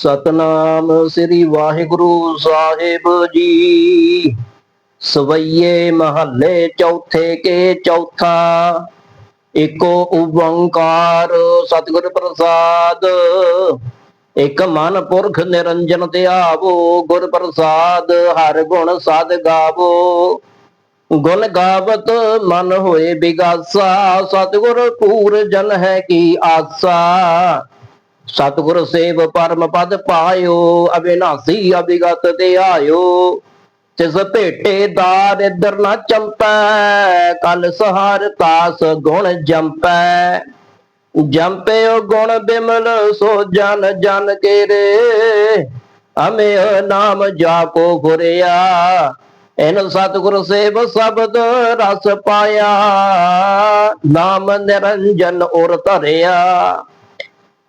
ਸਤਨਾਮ ਸ੍ਰੀ ਵਾਹਿਗੁਰੂ ਸਾਹਿਬ ਜੀ। ਸਵਈਏ ਮਹੱਲੇ ਚੌਥੇ ਕੇ ਚੌਥਾ ਏਕੋ ਓੰਕਾਰ ਸਤਿਗੁਰ ਪ੍ਰਸਾਦ। ਇਕ ਮਨ ਪੁਰਖ ਨਿਰੰਜਨ ਧਿਆਵੋ, ਗੁਰ ਪ੍ਰਸਾਦ ਹਰ ਗੁਣ ਸਾਧ ਗਾਵੋ। ਗੁਣ ਗਾਵਤ ਮਨ ਹੋਏ ਬਿਗਾਸਾ, ਸਤਿਗੁਰ ਪੂਰ ਜਨ ਹੈ ਕੀ ਆਸਾ। ਸਤਿਗੁਰ ਸੇਵ ਪਰਮ ਪਦ ਪਾਇਓ, ਅਵਿਨਾਸੀ ਅਭਿਗਤ ਤੇ ਆਇਓ। ਤਿਸ ਭੇਟੇ ਦਾਰ ਇਧਰ ਨਾ ਚੰਪੈ, ਕਲ ਸਹਾਰ ਤਾਸ ਗੁਣ ਜੰਪੈ। ਜੰਪਿਓ ਗੁਣ ਬਿਮਲ ਸੋ ਜਨ ਜਨ ਕੇ ਰੇ ਅਮੇ ਨਾਮ ਜਾਪੋ ਗੁਰਿਆ ਇਨ ਸਤਿਗੁਰ ਸੇਵ ਸ਼ਬਦ ਰਸ ਪਾਇਆ, ਨਾਮ ਨਿਰੰਜਨ ਔਰ ਧਰਿਆ।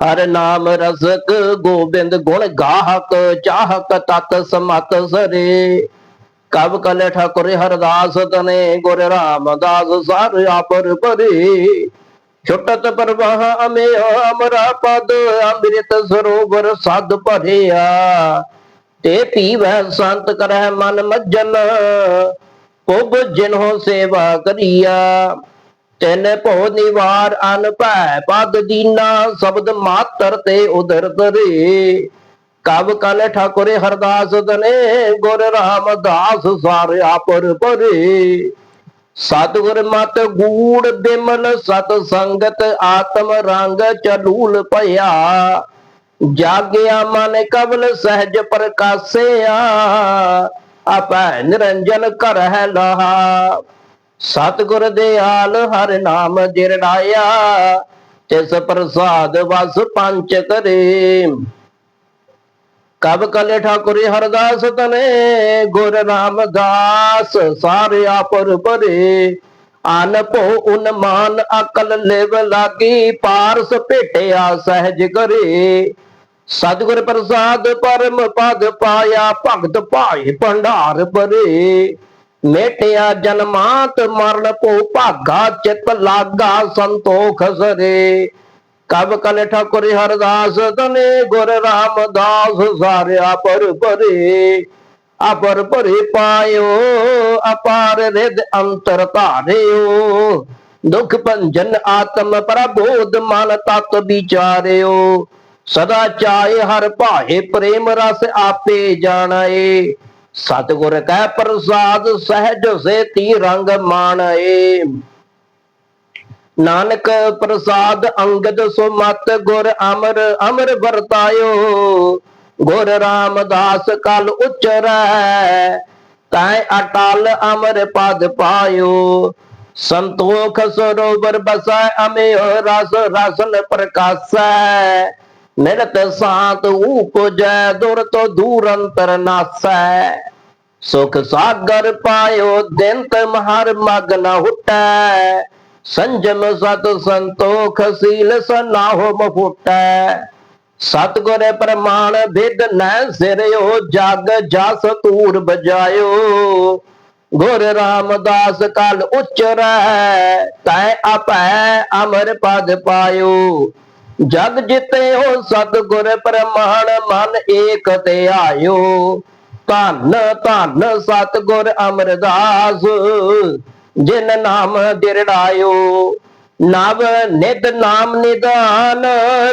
ਹਰ ਨਾਮ ਰਸਕ ਗੋਬਿੰਦ ਗੁਣ ਗਾਹਕ, ਚਾਹਕ ਤਤ ਸਮਤ ਸਰੇ। ਕਬ ਕਲ ਠਾਕੁਰ ਹਰਦਾਸ ਤਨੇ, ਗੁਰ ਰਾਮਦਾਸ ਸਰ ਆਪਰ ਪਰੇ। ਛੁਟਤ ਪ੍ਰਵਾਹ ਅਮੇ ਅਮਰਾ ਪਦ, ਅੰਮ੍ਰਿਤ ਸਰੋਵਰ ਸਦ ਭਰਿਆ। ਤੇ ਪੀਵੈ ਸੰਤ ਕਰੈ ਮਨ ਮੱਜਨ, ਪੁਬ ਜਿਨਹੁ ਸੇਵਾ ਕਰੀਆ। ਤਿੰਨ ਭੋ ਨਿਵਾਰ ਅਨ ਭੈ ਪਦ ਦੀਨਾ ਸ਼ਬਦ ਮਾਤਰ ਤੇ ਉਦਰ ਤਰੇ ਕਬ ਕਲ ਠਾਕੁਰ ਹਰਦਾਸ ਤਨੇ ਗੁਰ ਰਾਮਦਾਸ ਸਾਰ ਆਪਰ ਪਰੇ। ਸਤਿਗੁਰ ਮਤ ਗੂੜ ਬਿਮਲ ਸਤ ਸੰਗਤ ਆਤਮ ਰੰਗ ਚਲੂਲ ਭਇਆ। ਜਾਗਿਆ ਮਨ ਕਬਲ ਸਹਿਜ ਪ੍ਰਕਾਸਿਆ, ਆਪੈ ਨਿਰੰਜਨ ਕਰ ਹੈ ਲਹਾ। ਸਤਿਗੁਰ ਦਿਆਲ ਹਰ ਨਾਮ ਜਿਰੜਾਇਆ ਤਿਸ ਪ੍ਰਸਾਦ ਵਸ ਪੰਚ ਕਰੇ। ਕਬ ਕਲੇ ਠਾਕੁਰ ਹਰਦਾਸ ਤਨੇ, ਗੁਰ ਰਾਮਦਾਸ ਸਾਰੇ ਆਪਰ ਪਰੇ। ਅਨ ਭੋ ਉਨ ਮਾਨ ਅਕਲ ਲਿਵ ਲਾਗੀ, ਪਾਰਸ ਭੇਟਿਆ ਸਹਿਜ ਕਰੇ। ਸਤਿਗੁਰ ਪ੍ਰਸਾਦ ਪਰਮ ਪਦ ਪਾਇਆ, ਭਗਤ ਭਾਈ ਭੰਡਾਰ ਭਰੇ ਮੇਟਿਆ ਜਨਮਾਤ ਮਰਨ ਭੋ ਭਾਗਾ, ਚਿਤ ਲਾਗਾ, ਸੰਤੋਖ ਸਰੇ। ਕਬ ਕਲ ਠਾਕੁਰ ਹਰਦਾਸ, ਤਨੇ ਗੁਰ ਰਾਮਦਾਸ ਸਾਰਿਆ ਪਰ ਭਰੇ ਅਪਰ ਭਰੇ ਪਾਇਓ, ਅਪਾਰ ਰਿਦ ਅੰਤਰ ਧਾਰਿਓ। ਦੁਖ ਭੰਜਨ ਆਤਮ ਪ੍ਰਬੋਧ ਮਨ ਤਤ ਵਿਚਾਰਿਓ। ਸਦਾ ਚਾਏ ਹਰ ਭਾਏ, ਪ੍ਰੇਮ ਰਸ ਆਪੇ ਜਾਣਾਏ। ਸਤਿਗੁਰ ਕੈ ਪ੍ਰਸਾਦ ਸਹਿਜ ਸੇ ਰੰਗ ਮਾਣਾਏ। ਨਾਨਕ ਪ੍ਰਸਾਦ ਅੰਗਦ ਸੁਮਤ ਗੁਰ ਅਮਰ ਅਮਰ ਵਰਤਾਇਓ। ਗੁਰ ਰਾਮਦਾਸ ਕਲ ਉਚਰੈ, ਤੈ ਅਟਲ ਅਮਰ ਪਦ ਪਾਇਓ। ਸੰਤੋਖ ਸਰੋਵਰ ਬਸੈ ਅਮੇ ਰਸ ਰਸਨ ਪ੍ਰਕਾਸੈ। ਨਿਰਤ ਸਾਤ ਉਪਜੈ ਦੁਰ ਤੋ ਦੂਰ ਅੰਤਰ ਨਾਸੈ। ਸੁਖ ਸਾਗਰ ਪਾਇਓ, ਦਿੰਤ ਮਹਰ ਮਗਨ ਹੁਟੈ। ਸੰਜਮ ਸਤ ਸੰਤੋਖ ਸੀਲ ਸਨਾਹੋ ਮਫੁਟੈ ਸਤਗੁਰ ਪ੍ਰਮਾਣ ਵਿਦ ਨੈ ਸਿਰਿਓ, ਜਗ ਜਸ ਤੂਰ ਬਜਾਇਓ। ਗੁਰ ਰਾਮਦਾਸ ਕਲ ਉਚਰੈ, ਤੈ ਆਪੈ ਅਮਰ ਪਦ ਪਾਇਓ। ਜਗ ਹੋ ਸਤਗੁਰ ਪ੍ਰਮਾਣ ਮਨ ਏਕ ਤੇ ਆਇਓ। ਧੰਨ ਧੰਨ ਸਤਗੁਰ ਅਮਰਦਾਸ, ਜਿਨ ਨਾਮ ਦਿਰੜਾਇਓ। ਨਵ ਨਿਦ ਨਾਮ ਨਿਦਾਨ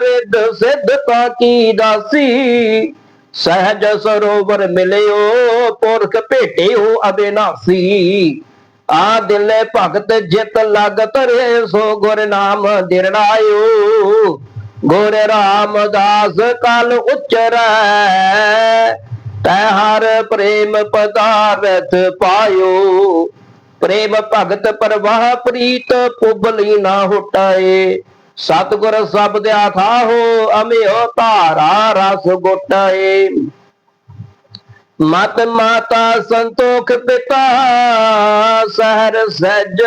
ਰਿਦ ਸਿੱਧਤਾ ਕੀ ਦਾਸੀ। ਸਹਿਜ ਸਰੋਵਰ ਮਿਲਿਓ, ਪੁਰਖ ਭੇਟਿਓ ਅਬਿਨਾਸੀ। ਆ ਦਿਲੇ ਭਗਤ ਜਿਤ ਲਗ ਤਰੇ ਸੋ ਗੁਰ ਨਾਮ ਦਿਰੜਾਇਓ। ਗੁਰ ਰਾਮਦਾਸ ਕਲ ਉਚਰੈ, ਤੈ ਹਰ ਪ੍ਰੇਮ ਪਦਾਰਥ ਪਾਇਓ। ਪ੍ਰੇਮ ਭਗਤ ਪ੍ਰਵਾਹ ਪ੍ਰੀਤ, ਪੁਬਲੀ ਨਾ ਹੁਟਾਏ। ਸਤਗੁਰ ਸ਼ਬਦ ਆਥਾਹੋ ਅਮਿਓ ਧਾਰਾ ਰਸ ਗੋਟਾਏ। ਮਤ ਮਾਤਾ ਸੰਤੋਖ ਪਿਤਾ, ਸਹਰ ਸਜ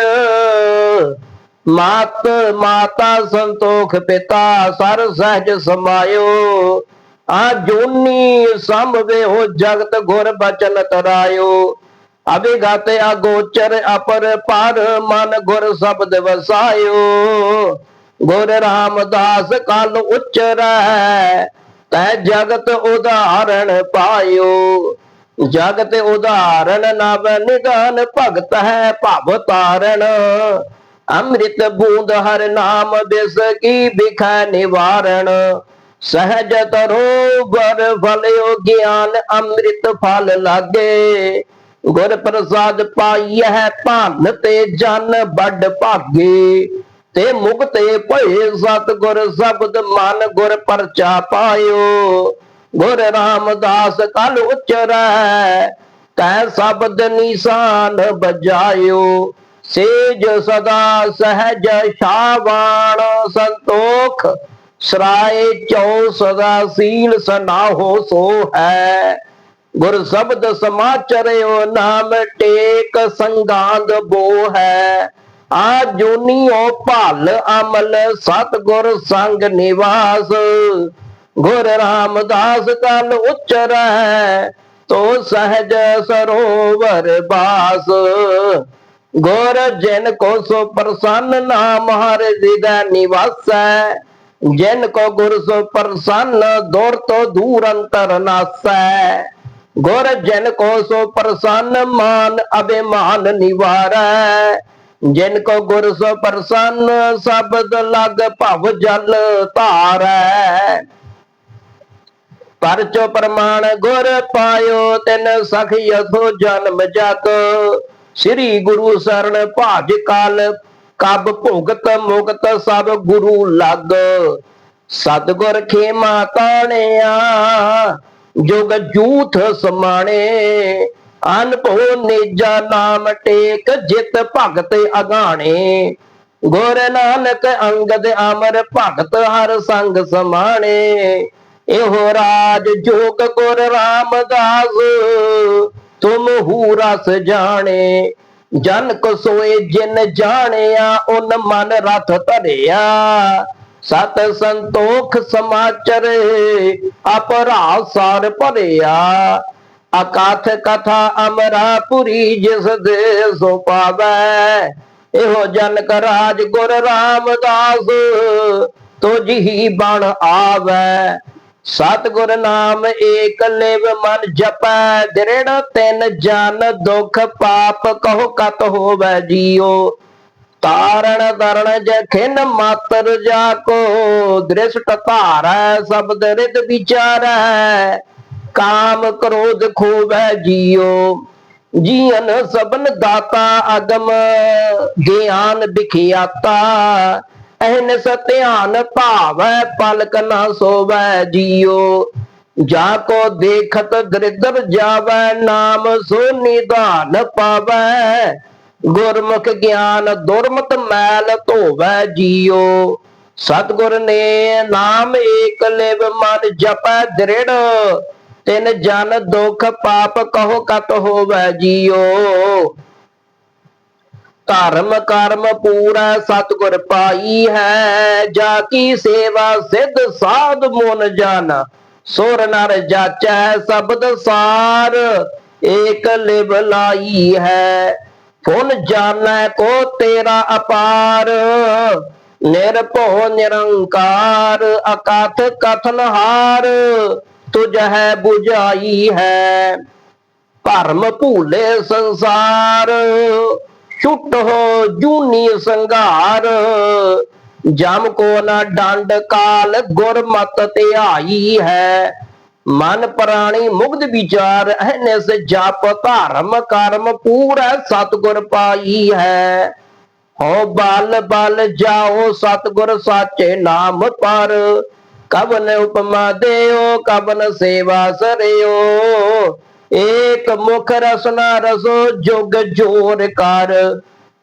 ਮਾਤ ਮਾਤਾ ਸੰਤੋਖ ਪਿਤਾ, ਸਰ ਸਹਿਜ ਸਮਾਇਓ। ਆ ਜੋਨੀ ਸੰਭਵੇ ਹੋ ਜਗਤ ਗੁਰ ਬਚਨ ਤਰਾਇਓ। ਅਬੇ ਗਾਤੇ ਆ ਅਪਰ ਪਰ ਮਨ ਗੁਰ ਸ਼ਬਦ ਵਸਾਇਓ। ਗੁਰ ਰਾਮਦਾਸ ਕਲ ਉਚਰੈ, ਤੈ ਜਗਤ ਉਦਾਹਰਣ ਪਾਇਓ। ਜਗਤ ਉਦਾਹਰਣ ਨਵ ਨਿਦਾਨ ਭਗਤ ਹੈ ਭਵ ਤਾਰਨ ਅੰਮ੍ਰਿਤ ਬੂੰਦ ਹਰ ਨਾਮ ਬਿਸ ਕੀ ਬਿਖੈ ਨਿਵਾਰਣ। ਸਹਜ ਤਰੋ ਫਲਿਓ ਗਿਆਨ ਅੰਮ੍ਰਿਤ ਫਲ ਲਾਗੇ। ਗੁਰ ਪ੍ਰਸਾਦ ਪਾਈਐ ਭਾਨ ਤੇ ਜਨ ਵੱਡ ਭਾਗੇ। ਤੇ ਮੁਕਤੇ ਭਏ ਸਤਿਗੁਰ ਸ਼ਬਦ ਮਨ ਗੁਰ ਪਰਚਾ ਪਾਇਓ। ਗੁਰ ਰਾਮਦਾਸ ਕਲ ਉਚਰੈ, ਤੈ ਸ਼ਬਦ ਨਿਸ਼ਾਨ ਬਜਾਇਓ। ਸੇਜ ਸਦਾ ਸਹਿਜ ਸ਼ਾਵਾਨ ਸੰਤੋਖ, ਸਰਾਏ ਚੌ ਸਦਾ ਸੀਲ ਸਨਾਹੋ ਸੋ ਹੈ। ਗੁਰ ਸ਼ਬਦ ਸਮਾਚਰਿਓ ਨਾਮ ਟੇਕ ਸੰਗਾਂਦ ਬੋ ਹੈ। ਆ ਜੋਨੀਓ ਭਲ ਅਮਲ ਸਤਗੁਰ ਸੰਗ ਨਿਵਾਸ, ਗੁਰ ਰਾਮਦਾਸ ਕਲ ਉਚਰੈ ਤੋ ਸਹਜ ਸਰੋਵਰ ਬਾਸ। ਗੁਰ ਜਿਨ ਕੋ ਸੋ ਪ੍ਰਸੰਨ ਨਾਮ ਹਰ ਹਿਰਦੈ ਨਿਵਾਸੈ ਜਿਨ ਕੋ ਗੁਰ ਸੋ ਪ੍ਰਸੰਨ ਦੂਰ ਤੋ ਦੂਰ ਅੰਤਰ ਨਾਸੈ। ਗੁਰ ਜਨ ਕੋ ਸੋ ਪ੍ਰਸੰਨ ਮਾਨ ਅਭਿਮਾਨ ਨਿਵਾਰੈ, ਜਿਨ ਕੋ ਗੁਰ ਸੋ ਪ੍ਰਸੰਨ ਸਬਦ ਲਗ ਭਵ ਜਲ ਧਾਰੈ। ਪਰਚੋ ਪ੍ਰਮਾਣ ਗੁਰ ਪਾਇਓ ਤਿਨ ਸਖਿਯਥੋ ਜਨਮ ਜਗ ਸ੍ਰੀ ਗੁਰੂ ਸਰਣ ਭਾਜ ਕਾਲ, ਕਬ ਭੁਗਤ ਮੁਕਤ ਸਭ ਗੁਰੂ ਲਗ। ਸਤਗੁਰ ਖੇਮਾ ਤਾਣਿਆ, ਜੁਗ ਜੂਥ ਸਮਾਣੇ। ਅਨਭੋ ਨਿਜਾ ਨਾਮ ਟੇਕ, ਜਿਤ ਭਗਤ ਅਗਾਣੇ। ਗੁਰ ਨਾਨਕ ਅੰਗਦ ਅਮਰ ਭਗਤ ਹਰ ਸੰਗ ਸਮਾਣੇ। ਇਹੋ ਰਾਜ ਜੋਗ ਗੁਰ ਰਾਮਦਾਸ। ਤੁਮ ਹੂ ਰਸ ਜਾਣੇ, ਜਨ ਕੋ ਸੋਏ ਜਿਨ ਜਾਣਿਆ, ਉਨ ਮਨ ਰਥ ਧਰਿਆ। ਸਤ ਸੰਤੋਖ ਸਮਾਚਰੇ ਅਪਰਾ ਸਾਰ ਭਰਿਆ। ਅਕਾਥ ਕਥਾ ਅਮਰਾਪੁਰੀ, ਜਿਸ ਦੇ ਸੋ ਪਾਵੈ। ਇਹੋ ਜਨ ਕ ਰਾਜ ਗੁਰ ਰਾਮਦਾਸ, ਤੁਝ ਹੀ ਬਣ ਆਵੈ। ਸਤਿਗੁਰ ਨਾਮ ਏਕ ਲਿਵ ਮਨ ਜਪੈ, ਦ੍ਰਿੜ ਤਿਨ ਜਨ ਦੁਖ ਪਾਪ, ਕਹੋ ਕਤ ਹੋਵੈ ਜੀਓ ਤਾਰਣ ਦਰਣ ਜਖਿਨ ਮਾਤਰ ਜਾ ਕੋ, ਦ੍ਰਿਸ਼ਟ ਧਾਰੈ ਸ਼ਬਦ ਰਿਤ ਵਿਚਾਰੈ, ਕਾਮ ਕ੍ਰੋਧ ਖੋਵੈ ਜੀਓ ਜੀਵਨ ਸਬਨ ਦਾਤਾ ਅਗਮ, ਗਿਆਨ ਵਿਖਿਆਤਾ। ਅਹਨਸ ਧਿਆਨ ਭਾਵੈ, ਪਲਕ ਨਾ ਸੋਵੈ ਜੀਓ। ਜਾ ਕੋ ਦੇਖਤ ਦ੍ਰਿਦਰ ਜਾਵੈ, ਨਾਮ ਸੋ ਨਿਧਾਨ ਪਾਵੈ। ਗੁਰਮੁਖ ਗਿਆਨ ਦੁਰਮਤ ਮੈਲ ਧੋਵੈ ਜੀਓ। ਸਤਿਗੁਰ ਨੇ ਨਾਮ ਏਕ ਲਿਵ ਮਨ ਜਪੈ ਦ੍ਰਿੜ। ਤਿਨ ਜਨ ਦੁਖ ਪਾਪ ਕਹੋ ਕਤ ਹੋਵੈ ਜੀਓ। ਧਰਮ ਕਰਮ ਪੂਰਾ ਸਤਿਗੁਰ ਪਾਈ ਹੈ। ਜਾ ਕੀ ਸੇਵਾ ਸਿੱਧ ਸਾਧ ਮਨ ਜਨ, ਸੁਰ ਨਰ ਜਾਚੈ ਸ਼ਬਦ ਸਾਰ, ਏਕ ਲਿਵ ਲਾਈ ਹੈ। ਫੁਨ ਜਾਣੈ ਕੋ ਤੇਰਾ ਅਪਾਰ, ਨਿਰਭਉ ਨਿਰੰਕਾਰ, ਅਕਥ ਕਥਨ ਹਾਰ, ਤੁਝ ਹੈ 부ਝਾਈ ਹੈ। ਭਰਮ ਭੂਲੇ ਸੰਸਾਰ ਛੁੱਟ ਹੋ ਜੂਨੀ ਸੰਘਾਰ। ਜਮ ਕੋ ਨਾ ਡੰਡ ਕਾਲ ਗੁਰਮਤ ਧਿਆਈ ਹੈ। ਮਨ ਪ੍ਰਾਣੀ ਮੁਗਧ ਵਿਚਾਰ, ਅਹਨਿਸ ਜਪ ਧਰਮ ਕਰਮ ਪੂਰਾ ਸਤਗੁਰ ਪਾਈ ਹੈ। ਹੋ ਬਲ ਬਲ ਜਾਓ ਸਤਗੁਰ ਸਾਚੇ ਨਾਮ ਪਰ, ਕਵਨ ਉਪਮਾ ਦੇਓ, ਕਵਨ ਸੇਵਾ ਸਰਿਓ। ਏਕ ਮੁਖ ਰਸਨਾ ਰਸੋ ਜੁਗ ਜੋਰ ਕਰ।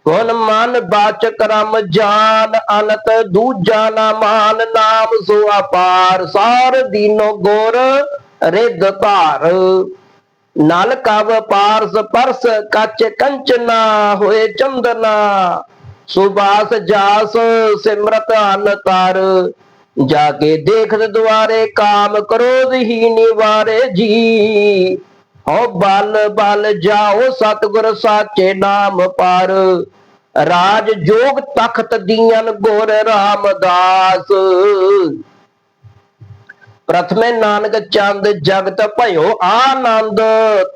ਗੁਣ ਮਨ ਬਾਚ ਕਰਮ ਜਾਨ ਅਨਤ, ਦੂਜਾ ਨਾ ਮਾਨ ਨਾਮ ਸੋ ਅਪਾਰ ਸਾਰ ਦੀਨੋ ਗੁਰ ਰਿੱਧ ਧਾਰ। ਨਲ ਕਵ ਪਾਰਸ ਪਰਸ, ਕੱਚ ਕੰਚਨਾ ਹੋਏ ਚੰਦਨਾ। ਸੁਬਾਸ ਜਾਸ ਸਿਮਰਤ ਅਨ ਤਰ। ਜਾ ਕੇ ਦੇਖਤ ਦੁਆਰੇ, ਕਾਮ ਕਰੋਧ ਹੀ ਨਿਵਾਰੇ ਜੀ। ਹੋ ਬਲ ਬਲ ਜਾਓ ਸਤਿਗੁਰ ਸਾਚੇ ਨਾਮ ਪਰ, ਰਾਜ ਜੋਗ ਤਖਤ ਦੀਨ ਗੁਰ ਰਾਮਦਾਸ। ਪ੍ਰਥਮੇ ਨਾਨਕ ਚੰਦ ਜਗਤ ਭਇਓ ਆਨੰਦ,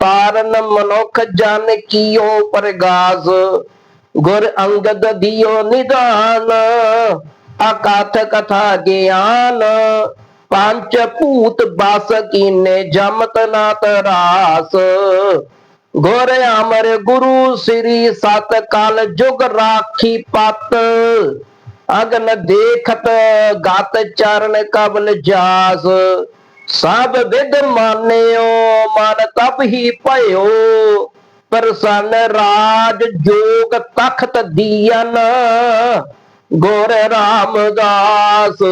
ਤਾਰਨ ਮਨੁੱਖ ਜਨ ਕੀਓ ਪ੍ਰਗਾਸ। ਗੁਰ ਅੰਗਦ ਦਿਓ ਨਿਦਾਨ, ਅਕਥ ਕਥਾ ਗਿਆਨ ਪੰਚ ਭੂਤ ਬਸ ਕੀਨੇ ਜਮਤ ਨਾ ਤਰਾਸ ਗੁਰ ਅਮਰ ਗੁਰੂ ਸ੍ਰੀ ਸਤ ਕਲ ਜੁਗ ਰਾਖੀ ਪਤ। ਅਗਨ ਦੇਖਤ ਗਤ ਚਰਨ ਕਬਲ ਜਾਸ। ਸਭ ਵਿਦ ਮਾਨਿਓ, ਮਨ ਤਪ ਹੀ ਭਇਓ। ਪ੍ਰਸੰਨ ਰਾਜ ਜੋਗ ਤਖਤ ਦੀਨ। ਗੁਰ ਰਾਮਦਾਸ।